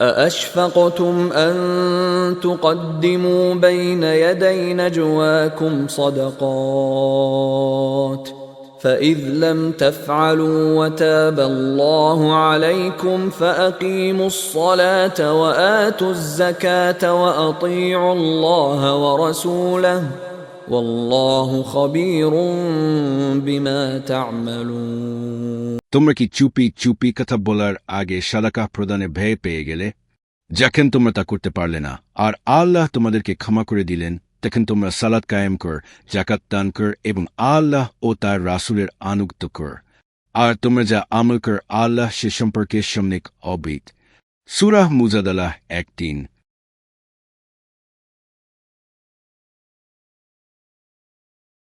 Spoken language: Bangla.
أأشفقتم أن تقدموا بين يدي نجواكم صدقات فإذ لم تفعلوا وتاب الله عليكم فأقيموا الصلاة وآتوا الزكاة وأطيعوا الله ورسوله তোমরা কি চুপি চুপি কথা বলার আগে সাদাকা প্রদানে ভয় পেয়ে গেলে? যখন তোমরা তা করতে পারলে না, আর আল্লাহ তোমাদেরকে ক্ষমা করে দিলেন, তখন তোমরা সালাদ কায়েম কর জাকাত দান কর এবং আল্লাহ ও তার রাসুলের আনুগত কর। আর তোমরা যা আমল কর আল্লাহ সে সম্পর্কে সম্যক অবিত। সুরাহ মুজাদালাহ এক তিন।